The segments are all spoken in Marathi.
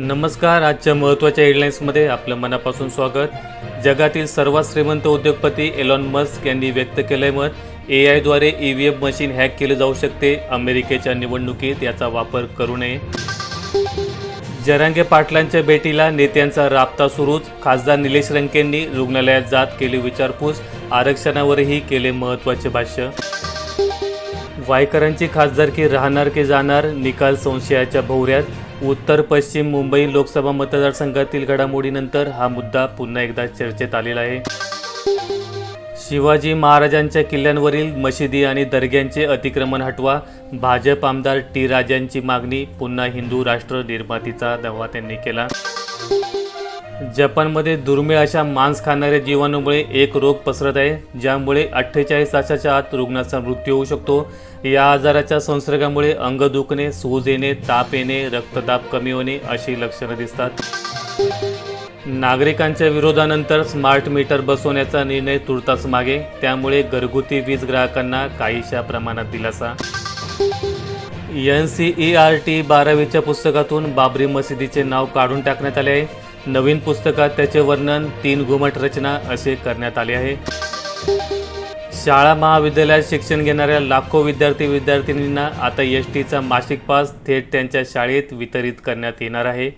नमस्कार आजच्या महत्त्वाच्या हेडलाईन्समध्ये आपलं मनापासून स्वागत. जगातील सर्वात श्रीमंत उद्योगपती एलॉन मस्क यांनी व्यक्त केलंय मत ए आयद्वारे E V M machine hack केले जाऊ शकते अमेरिकेच्या निवडणुकीत याचा वापर करू नये. जरांगे पाटलांच्या भेटीला नेत्यांचा राबता सुरूच. खासदार निलेश रंकेंनी रुग्णालयात जात केली विचारपूस. आरक्षणावरही केले महत्त्वाचे भाष्य. वायकरांची खासदारकी राहणार की जाणार? निकाल संशयाच्या भोवऱ्यात. उत्तर पश्चिम मुंबई लोकसभा मतदारसंघातील घडामोडीनंतर हा मुद्दा पुन्हा एकदा चर्चेत आलेला आहे. शिवाजी महाराजांच्या किल्ल्यांवरील मशिदी आणि दर्ग्यांचे अतिक्रमण हटवा. भाजप आमदार टी राजांची मागणी पुन्हा हिंदू राष्ट्र निर्मातीचा दावा त्यांनी केला. जपानमध्ये दुर्मिळ अशा मांस खाणाऱ्या जीवाणूमुळे एक रोग पसरत आहे ज्यामुळे अठ्ठेचाळीस तासाच्या आत रुग्णाचा मृत्यू होऊ शकतो. या आजाराच्या संसर्गामुळे अंग दुखणे सूज येणे ताप येणे रक्तदाब कमी होणे अशी लक्षणं दिसतात. नागरिकांच्या विरोधानंतर स्मार्ट मीटर बसवण्याचा निर्णय तुर्तास मागे त्यामुळे घरगुती वीज ग्राहकांना काहीशा प्रमाणात दिलासा. N C E R T बारावीच्या पुस्तकातून बाबरी मशिदीचे नाव काढून टाकण्यात आले आहे. नवीन पुस्तकात त्याचे वर्णन तीन घुमट रचना असे करण्यात आले आहे. शाळा महाविद्यालयात शिक्षण घेणाऱ्या लाखो विद्यार्थी विद्यार्थिनींना आता एस टीचा मासिक पास थेट त्यांच्या शाळेत वितरित करण्यात येणार आहे.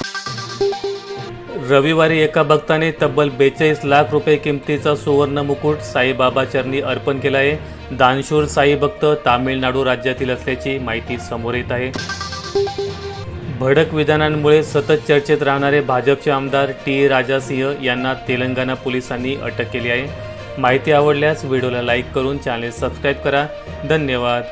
रविवारी एका भक्ताने तब्बल बेचाळीस लाख रुपये किमतीचा सुवर्ण मुकुट साईबाबा चरणी अर्पण केला आहे. दानशूर साई भक्त तामिळनाडू राज्यातील असल्याची माहिती समोर येत आहे. भडक विधानांमुळे सतत चर्चेत राहणारे भाजपचे आमदार टी राजासिंह यांना तेलंगणा पोलिसांनी अटक केली आहे. माहिती आवडल्यास व्हिडिओला लाईक करून चॅनेल सबस्क्राईब करा. धन्यवाद.